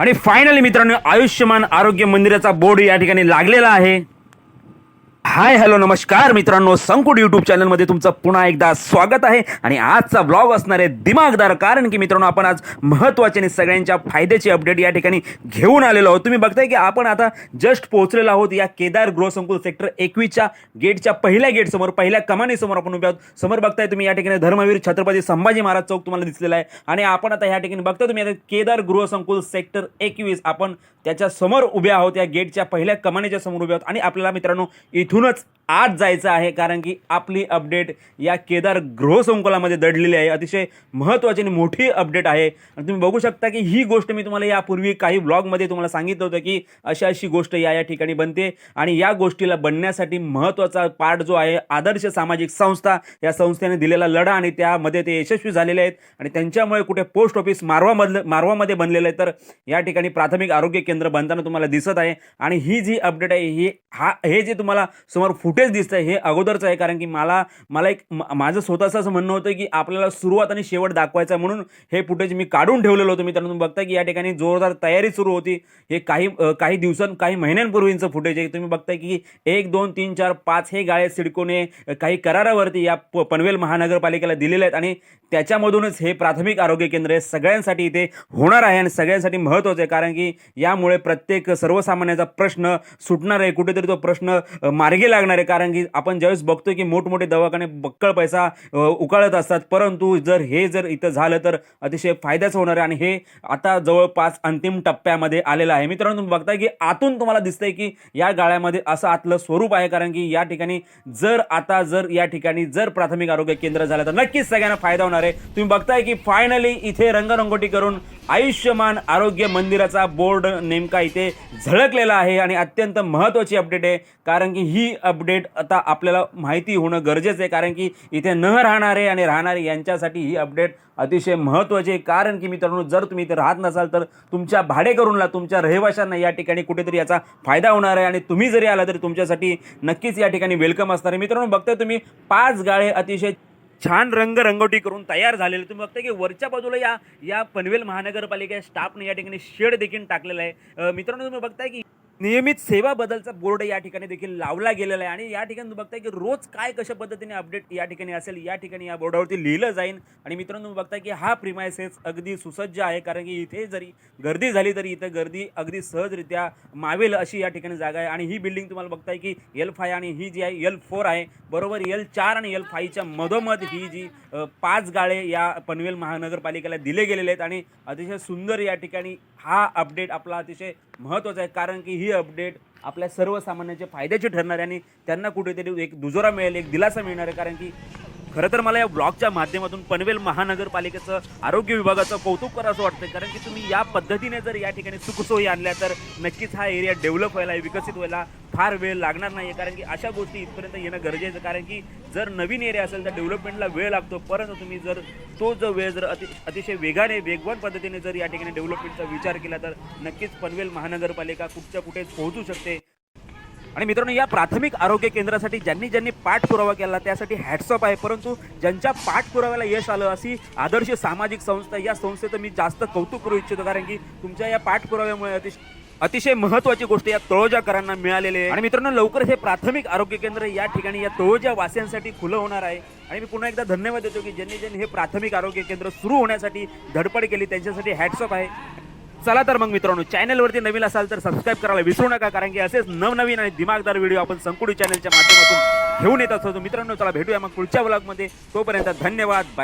आणि फायनली मित्रांनो आयुष्यमान आरोग्य मंदिराचा बोर्ड या ठिकाणी लागलेला आहे. हाय हॅलो नमस्कार मित्रांनो संकुट युट्यूब चॅनलमध्ये तुमचं पुन्हा एकदा स्वागत आहे. आणि आजचा ब्लॉग असणार आहे दिमागदार कारण की मित्रांनो आपण आज महत्त्वाचे आणि सगळ्यांच्या फायद्याची अपडेट या ठिकाणी घेऊन आलेलो आहोत. तुम्ही बघताय की आपण आता जस्ट पोहोचलेलो आहोत या केदार गृहसंकुल सेक्टर एकवीसच्या गेटच्या पहिल्या गेटसमोर पहिल्या कमानीसमोर आपण उभे आहोत. समोर बघताय तुम्ही या ठिकाणी धर्मवीर छत्रपती संभाजी महाराज चौक तुम्हाला दिसलेला आहे. आणि आपण आता या ठिकाणी बघताय तुम्ही आता केदार गृहसंकुल सेक्टर एकवीस आपण त्याच्यासमोर उभे आहोत या गेटच्या पहिल्या कमानीच्या समोर उभे आहोत. आणि आपल्याला मित्रांनो do not आत जायचं आहे कारण की आपली अपडेट या केदार गृहसंकुलामध्ये दडलेली आहे. अतिशय महत्त्वाची आणि मोठी अपडेट आहे. आणि तुम्ही बघू शकता की ही गोष्ट मी तुम्हाला यापूर्वी काही ब्लॉगमध्ये तुम्हाला सांगितलं होतं की अशी अशी गोष्ट या या ठिकाणी बनते. आणि या गोष्टीला बनण्यासाठी महत्त्वाचा पार्ट जो आहे आदर्श सामाजिक संस्था. या संस्थेने दिलेला लढा आणि त्यामध्ये ते यशस्वी झालेले आहेत. आणि त्यांच्यामुळे कुठे पोस्ट ऑफिस मारवामधलं मारवामध्ये बनलेलं आहे तर या ठिकाणी प्राथमिक आरोग्य केंद्र बनताना तुम्हाला दिसत आहे. आणि ही जी अपडेट आहे ही हा हे जे तुम्हाला समोर फुटेज दिसतं आहे हे अगोदरचं आहे कारण की मला मला एक माझं स्वतःचं असं म्हणणं होतं की आपल्याला सुरुवात आणि शेवट दाखवायचा आहे म्हणून हे फुटेज मी काढून ठेवलेलं होतं. मित्रांनो तुम्ही बघता की या ठिकाणी जोरदार तयारी सुरू होती. हे काही काही दिवसां काही महिन्यांपूर्वींचं फुटेज आहे. तुम्ही बघताय की एक दोन तीन चार पाच हे गाळे सिडकोने काही करारावरती या प- पनवेल महानगरपालिकेला दिलेले आहेत. आणि त्याच्यामधूनच हे प्राथमिक आरोग्य केंद्र हे सगळ्यांसाठी इथे होणार आहे आणि सगळ्यांसाठी महत्त्वाचं आहे. कारण की यामुळे प्रत्येक सर्वसामान्याचा प्रश्न सुटणार आहे. कुठेतरी तो प्रश्न मार्गी लागणार आहे. कारण की आपण ज्यावेळेस बघतो की मोठमोठे दवाखाने बक्कळ पैसा उकाळत असतात परंतु जर हे जर इथं झालं तर अतिशय फायद्याचं होणार आहे. आणि हे आता जवळपास अंतिम टप्प्यामध्ये आलेलं आहे. मित्रांनो तुम्ही बघताय की आतून तुम्हाला दिसतंय की या गाळ्यामध्ये असं आतलं स्वरूप आहे. कारण की या ठिकाणी जर आता जर या ठिकाणी जर प्राथमिक आरोग्य केंद्र झालं तर नक्कीच सगळ्यांना फायदा होणार आहे. तुम्ही बघताय की फायनली इथे रंगरंगोटी करून आयुष्यमान आरोग्य मंदिराचा बोर्ड नेमका इथे झळकलेला आहे. आणि अत्यंत महत्त्वाची अपडेट आहे. कारण की ही अपडेट आता आपल्याला माहिती होणं गरजेचं आहे कारण की इथे न राहणारे आणि राहणारे यांच्यासाठी ही अपडेट अतिशय महत्त्वाचे कारण की मित्रांनो जर तुम्ही इथे राहत नसाल तर तुमच्या भाडेकरूंना तुमच्या रहिवाशांना या ठिकाणी कुठेतरी याचा फायदा होणार आहे. आणि तुम्ही जरी आला तरी तुमच्यासाठी नक्कीच या ठिकाणी वेलकम असणार आहे. मित्रांनो बघताय तुम्ही पाच गाळे अतिशय छान रंग रंगोटी करून तयार झालेले. तुम्ही बघता की वरच्या बाजूला या या पनवेल महानगरपालिका स्टाफने या ठिकाणी शेड देखील टाकलेला आहे. मित्रांनो तुम्ही बघताय की नियमित सेवा बदलचा बोर्ड या ठिकाणी देखील लावला गेलेला आहे. आणि या ठिकाणी तुम्ही बघताय की रोज काय कशा पद्धतीने अपडेट या ठिकाणी असेल या ठिकाणी या बोर्डावरती लिहिलं जाईल आणि मित्रांनो तुम्ही बघताय की हा प्रिमायसेस अगदी सुसज्ज आहे. कारण की इथे जरी गर्दी झाली तरी इथं गर्दी अगदी सहजरित्या मावेल अशी या ठिकाणी जागा आहे. आणि ही बिल्डिंग तुम्हाला बघताय की एल फाय आणि ही जी आहे एल फोर आहे. बरोबर एल चार आणि एल फायच्या मधोमध ही जी पाच गाळे या पनवेल महानगरपालिकेला दिले गेलेले आहेत. आणि अतिशय सुंदर या ठिकाणी हा अपडेट आपला अतिशय महत्त्वाचा आहे. कारण की ही अपडेट आपल्या सर्वसामान्यांच्या फायद्याची ठरणार आहे आणि त्यांना कुठेतरी एक दुजोरा मिळेल एक दिलासा मिळणार आहे. कारण की खरं तर मला या ब्लॉगच्या माध्यमातून पनवेल महानगरपालिकेचं आरोग्य विभागाचं कौतुक करा असं वाटतं कारण की तुम्ही या पद्धतीने जर या ठिकाणी सुखसोयी आणल्या तर नक्कीच हा एरिया डेव्हलप व्हायला विकसित व्हायला फार वेळ लागणार नाही कारण की अशा गोष्टी इथपर्यंत येणं गरजेचं कारण की जर नवीन एरिया असेल तर डेव्हलपमेंटला वेळ लागतो. परंतु तुम्ही जर तो जो वेळ जर अति अतिशय वेगाने वेगवान पद्धतीने जर या ठिकाणी डेव्हलपमेंटचा विचार केला तर नक्कीच पनवेल महानगरपालिका कुठच्या कुठे पोहोचू शकते. आणि मित्रांनो या प्राथमिक आरोग्य केंद्रासाठी ज्यांनी ज्यांनी पाठपुरावा केला त्यासाठी हॅट्सअप आहे. परंतु ज्यांच्या पाठपुराव्याला यश आलं अशी आदर्श सामाजिक संस्था या संस्थेचं मी जास्त कौतुक करू इच्छितो. कारण की तुमच्या या पाठपुराव्यामुळे अतिशय अतिशय महत्वाची गोष्ट या तळोजाकरांना मिळालेली आहे. आणि मित्रांनो लवकरच हे प्राथमिक आरोग्य केंद्र या ठिकाणी या तळोजा वासियांसाठी खुलं होणार आहे. आणि मी पुन्हा एकदा धन्यवाद देतो की ज्यांनी ज्यांनी हे प्राथमिक आरोग्य केंद्र सुरू होण्यासाठी धडपड केली त्यांच्यासाठी हॅट्सअप आहे. चला तर मग मित्रांनो चॅनलवरती नवीन असाल तर सबस्क्राईब करायला विसरू नका कारण की असेच नवनवीन आणि दिमागदार व्हिडिओ आपण संकुडी चॅनलच्या माध्यमातून घेऊन येत असतो. मित्रांनो चला भेटूया मग पुढच्या ब्लॉगमध्ये तोपर्यंत धन्यवाद. बाय